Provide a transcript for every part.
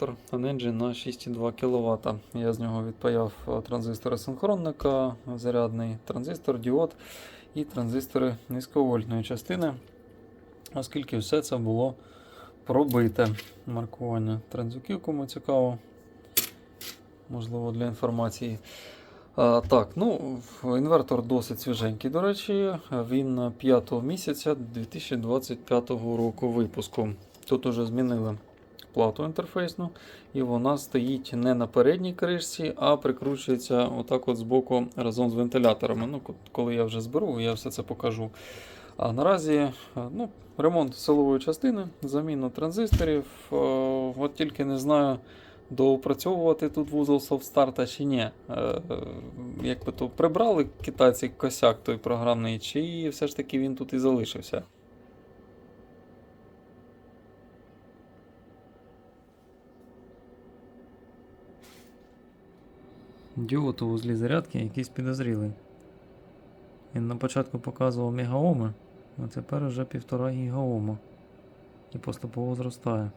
інвертор Engine на 6,2 кВт. Я з нього відпаяв е, транзистори синхронника, зарядний транзистор, діод і транзистори низьковольтної частини, оскільки все це було пробите. Маркування транзюків, кому цікаво, можливо, для інформації. А, так, ну, інвертор досить свіженький, до речі, він 5 місяця 2025 року випуску. Тут уже змінили плату інтерфейсну, і вона стоїть не на передній кришці, а прикручується отак от збоку разом з вентиляторами. Ну, коли я вже зберу, я все це покажу. А наразі е, ну, ремонт силової частини, заміна транзисторів. е, От тільки не знаю, доопрацьовувати тут вузол софтстарта чи ні. Е, Якби то прибрали китайці косяк той програмний, чи все ж таки він тут і залишився. Діод у вузлі зарядки якийсь підозрілий. Він на початку показував мегаоми, а тепер вже півтора гігаома. І поступово зростає.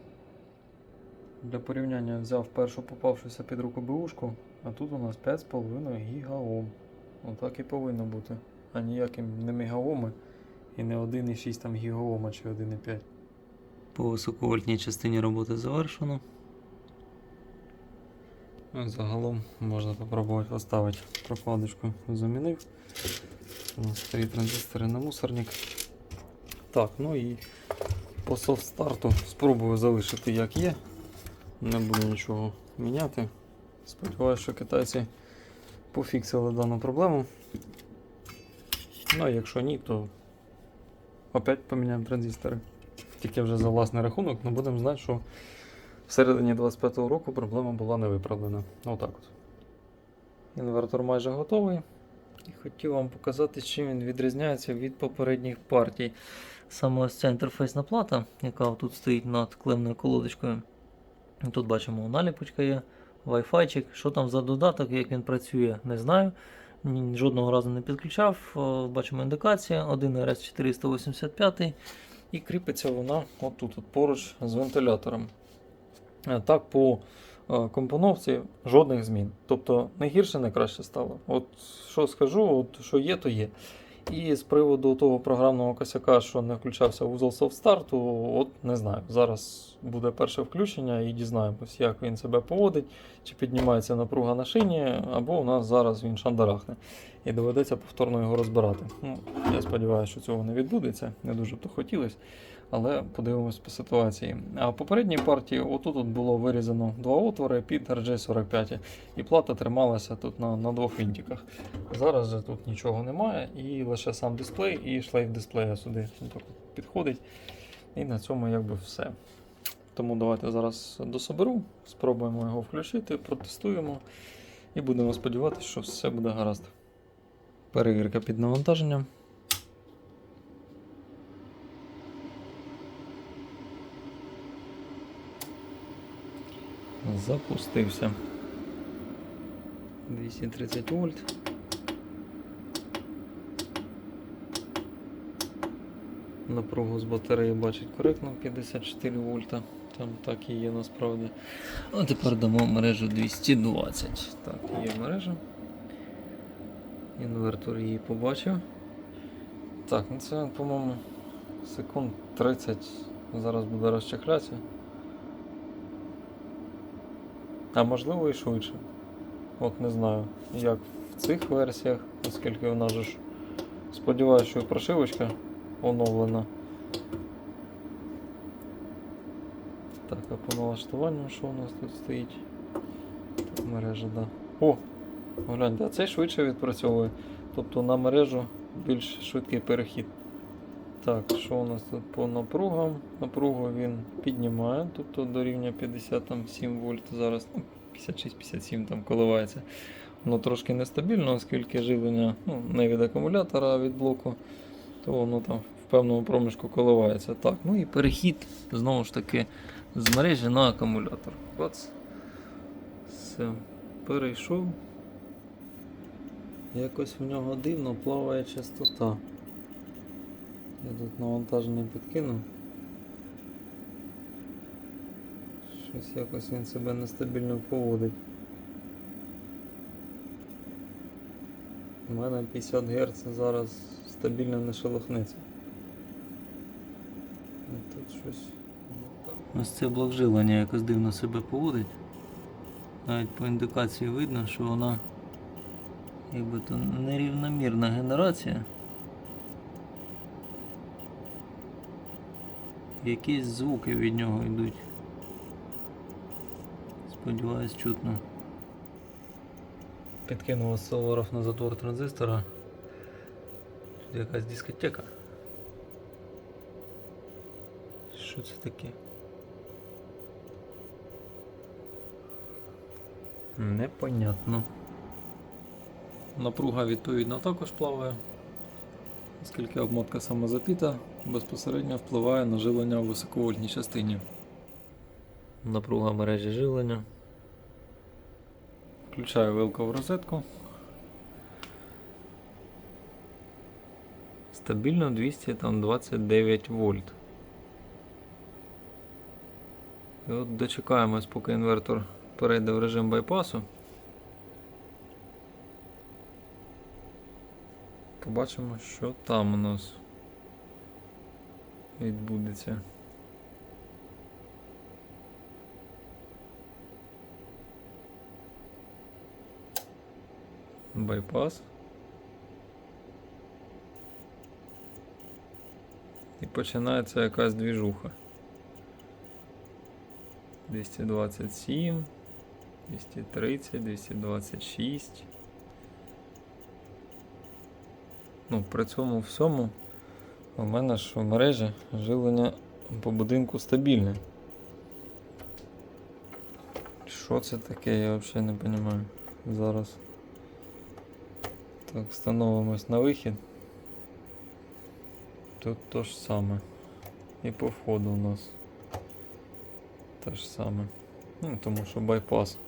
Для порівняння взяв першу попавшуся під руку БУшку, а тут у нас 5,5 гігаом. Отак і повинно бути. А ніяким не мегаоми і не 1,6 там гігаома чи 1,5. По високовольтній частині роботи завершено. Ну, Загалом можна спробувати поставити прокладочку. Замінив. У нас старі транзистори на мусорник. Так, ну і по софт-старту спробую залишити як є. Не буду нічого міняти. Сподіваюся, що китайці пофіксили дану проблему. Ну а якщо ні, то опять поміняємо транзистори. Тільки вже за власний рахунок, але будемо знати, що всередині 25-го року проблема була не виправлена. Отак от. Інвертор майже готовий. І хотів вам показати, чим він відрізняється від попередніх партій. Саме ось ця інтерфейсна плата, яка тут стоїть над клемною колодочкою. Тут бачимо, наліпочка є, Wi-Fi. Що там за додаток, як він працює, не знаю. Жодного разу не підключав. Бачимо індикація 1 RS 485 і кріпиться вона отут, от поруч з вентилятором. Е, Так, по е, компоновці жодних змін. Тобто не гірше, не краще стало. От що скажу, от що є, то є. І з приводу того програмного косяка, що не включався вузол софтстарту, от не знаю. Зараз буде перше включення і дізнаємось, як він себе поводить, чи піднімається напруга на шині, або у нас зараз він шандарахне. І доведеться повторно його розбирати. Ну, я сподіваюся, що цього не відбудеться. Не дуже б то хотілося, але подивимось по ситуації. А в попередній партії отут от було вирізано два отвори під RJ45, і плата трималася тут на, на двох винтиках. Зараз же тут нічого немає, і лише сам дисплей і шлейф дисплея сюди так підходить. І на цьому якби все. Тому давайте зараз дособеру, спробуємо його включити, протестуємо і будемо сподіватися, що все буде гаразд. Перевірка під навантаженням. Запустився. 230 вольт. Напругу з батареї бачить коректно 54 вольта. Там так і є насправді. А тепер дамо мережу 220. Так, є мережа. Інвертор її побачив. Так, ну це, по-моєму, секунд 30 зараз буде розчехлятися. А можливо і швидше. От не знаю, як в цих версіях, оскільки вона ж. Сподіваюся, що прошивочка оновлена. Так, а по налаштуванню що у нас тут стоїть? Так, мережа, да. О! Гляньте, а цей швидше відпрацьовує. Тобто на мережу більш швидкий перехід. Так, що у нас тут по напругам? Напругу він піднімає, тобто до рівня 57 вольт зараз, ну, 56-57 там коливається. Воно трошки нестабільно, оскільки живлення ну, не від акумулятора, а від блоку, то воно там певному проміжку коливається. Так, ну і перехід знову ж таки з мережі на акумулятор. Бац. Все, перейшов. Якось в нього дивно плаває частота. Я тут навантаження підкинув. Щось якось він себе нестабільно поводить. У мене 50 Гц зараз стабільно не шелохнеться. Щось. Ось це блок жилення якось дивно себе поводить. Навіть по індикації видно, що вона якби то нерівномірна генерація. Якісь звуки від нього йдуть. Сподіваюсь, чутно. Підкинув осцилограф на затвор транзистора. Тут якась дискотека. Що це таке? Непонятно. Напруга відповідно також плаває, оскільки обмотка самозапіта безпосередньо впливає на живлення у високовольтній частині. Напруга мережі живлення. Включаю вилку в розетку. Стабільно 229 вольт. І от дочекаємось, поки інвертор перейде в режим байпасу. Побачимо, що там у нас відбудеться. Байпас. І починається якась двіжуха. 227, 230, 226. Ну, при цьому всьому у мене ж в мережі живлення по будинку стабільне. Що це таке, я взагалі не розумію. Зараз. Так, встановимось на вихід. Тут то ж саме. І по входу у нас те ж саме. Ну, тому що байпас.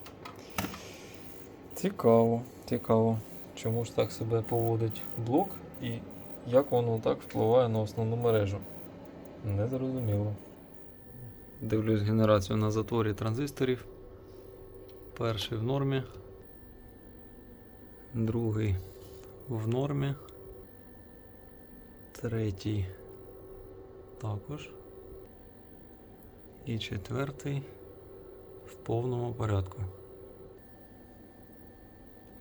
Цікаво, цікаво. Чому ж так себе поводить блок і як воно так впливає на основну мережу? Не зрозуміло. Дивлюсь генерацію на затворі транзисторів. Перший в нормі. Другий в нормі. Третій також. І четвертий в повному порядку.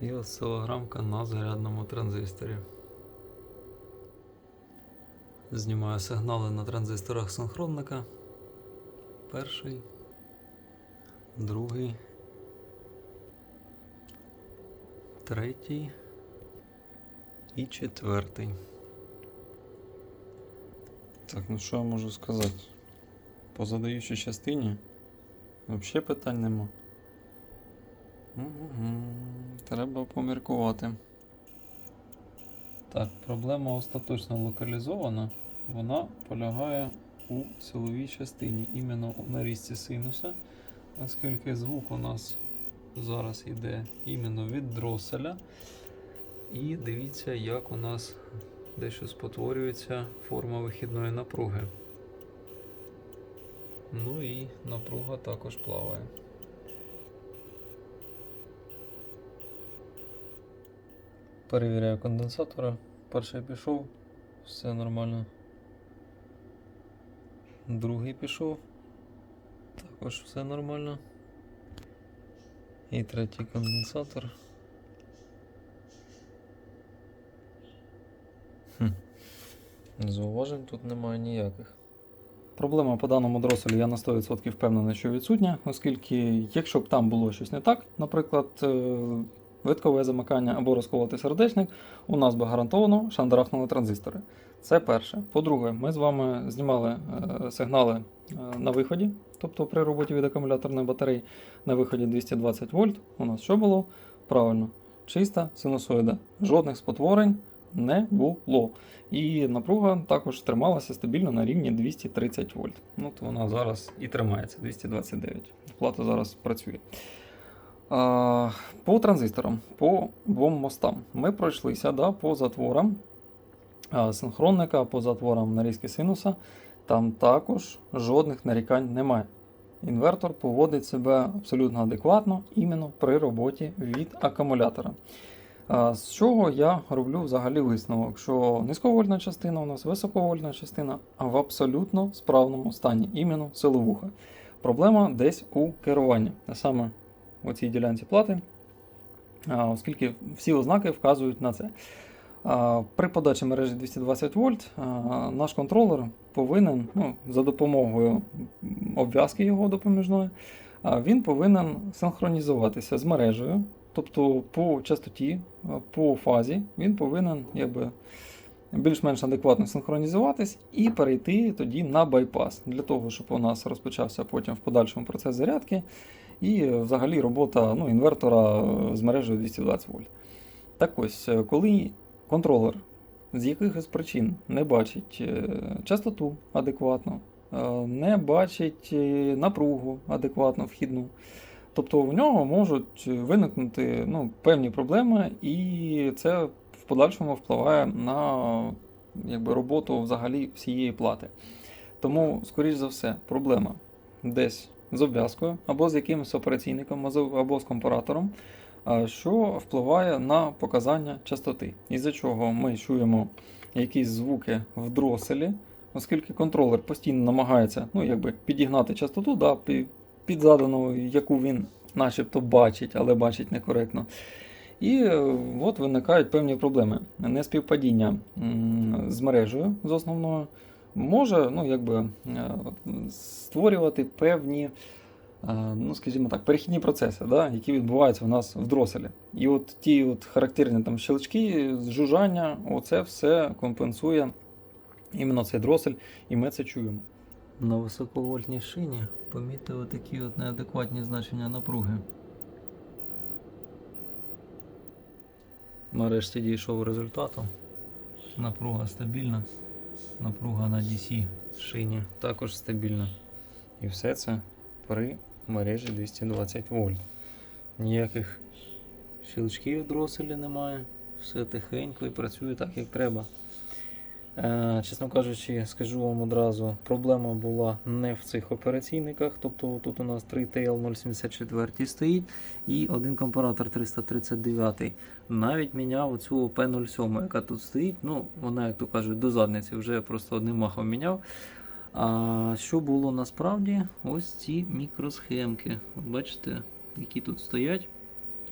І осцилограмка на зарядному транзисторі. Знімаю сигнали на транзисторах синхронника. Перший, другий, третій і четвертий. Так, ну що я можу сказати? По задаючій частині взагалі питань нема. Угу. Треба поміркувати. Так, проблема остаточно локалізована. Вона полягає у силовій частині, іменно у нарізці синуса, оскільки звук у нас зараз йде іменно від дроселя. І дивіться, як у нас дещо спотворюється форма вихідної напруги. Ну і напруга також плаває. Перевіряю конденсатора. Перший пішов, все нормально. Другий пішов. Також все нормально. І третій конденсатор. Хм. Зауважень тут немає ніяких. Проблема по даному дроселю я на 100% впевнений, що відсутня, оскільки, якщо б там було щось не так, наприклад, е, виткове замикання або розколотий сердечник, у нас би гарантовано шандарахнули транзистори. Це перше. По-друге, ми з вами знімали е, сигнали е, на виході, тобто при роботі від акумуляторної батареї на виході 220 вольт. У нас що було? Правильно, чиста синусоїда. Жодних спотворень не було. І напруга також трималася стабільно на рівні 230 вольт. Ну, то вона зараз і тримається 229. Плата зараз працює. А, По транзисторам, по двом мостам. Ми пройшлися да, по затворам синхронника, по затворам нарізки синуса. Там також жодних нарікань немає. інвертор поводить себе абсолютно адекватно іменно при роботі від акумулятора. З чого я роблю взагалі висновок, що низьковольтна частина у нас високовольтна частина в абсолютно справному стані, іменно силовуха. Проблема десь у керуванні, а саме у цій ділянці плати, оскільки всі ознаки вказують на це. При подачі мережі 220 вольт наш контролер повинен ну, за допомогою обв'язки його допоміжної, він повинен синхронізуватися з мережею, тобто по частоті, по фазі він повинен якби, більш-менш адекватно синхронізуватись і перейти тоді на байпас, для того, щоб у нас розпочався потім в подальшому процес зарядки і е, взагалі робота ну, інвертора е, з мережею 220 вольт. Так ось, е, коли контролер з якихось причин не бачить е, частоту адекватно, е, не бачить е, напругу адекватно вхідну. Тобто в нього можуть виникнути ну, певні проблеми, і це в подальшому впливає на якби, роботу взагалі всієї плати. Тому, скоріш за все, проблема десь з обв'язкою, або з якимось операційником, або з компаратором, що впливає на показання частоти, із-за чого ми чуємо якісь звуки в дроселі, оскільки контролер постійно намагається ну, якби, підігнати частоту да, пі- під задану, яку він начебто бачить, але бачить некоректно. І е, от виникають певні проблеми. Неспівпадіння з мережею з основною може ну, якби, е, створювати певні е, ну, скажімо так, перехідні процеси, да, які відбуваються у нас в дроселі. І от ті от характерні там щелчки, жужжання, оце все компенсує іменно цей дросель, і ми це чуємо. На високовольтній шині помітили такі от неадекватні значення напруги. Нарешті дійшов результату. Напруга стабільна. Напруга на DC шині також стабільна. І все це при мережі 220 вольт. Ніяких щелчків дроселі немає. Все тихенько і працює так, як треба. Е, чесно кажучи, скажу вам одразу, проблема була не в цих операційниках. Тобто тут у нас 3TL 074 стоїть і один компаратор 339. Навіть міняв оцю P07, яка тут стоїть. Ну, вона, як то кажуть, до задниці вже просто одним махом міняв. А що було насправді? Ось ці мікросхемки. От Бачите, які тут стоять.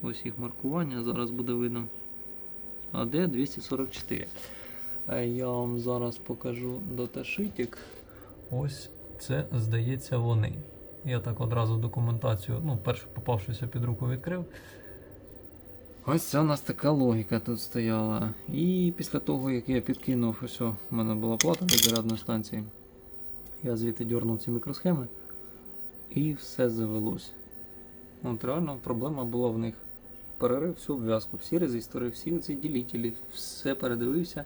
Ось їх маркування, зараз буде видно. АД 244. Е, Я вам зараз покажу даташитик. Ось це, здається, вони. Я так одразу документацію, ну, першу попавшуся під руку відкрив. Ось це у нас така логіка тут стояла. І після того, як я підкинув, ось у мене була плата від зарядної станції. Я звідти дернув ці мікросхеми і все завелось. От реально проблема була в них. Перерив всю обв'язку, всі резистори, всі ці ділітелі, все передивився.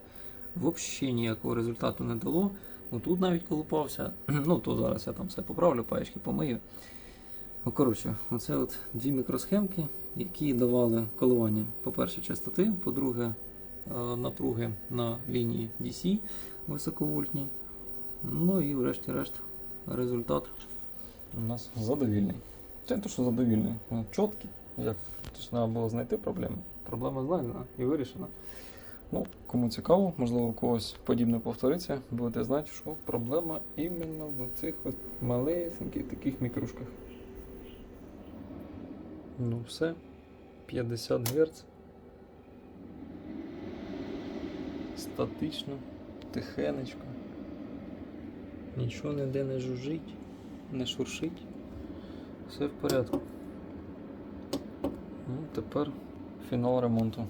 Взагалі ніякого результату не дало. Отут навіть колупався. Ну, то зараз я там все поправлю, паєчки помию. Ну, коротше, оце от дві мікросхемки, які давали коливання, по-перше, частоти, по-друге, е, напруги на лінії DC високовольтній. Ну і врешті-решт результат у нас задовільний. Це те, що задовільний, чіткий. Як треба було знайти проблему. Проблема знайдена і вирішена. Ну, кому цікаво, можливо, у когось подібне повториться, будете знати, що проблема іменно в цих от малесеньких таких мікрушках. Ну все, 50 Гц. Статично, тихенечко. Нічого ніде не жужжить, не шуршить. Все в порядку. Ну, тепер фінал ремонту.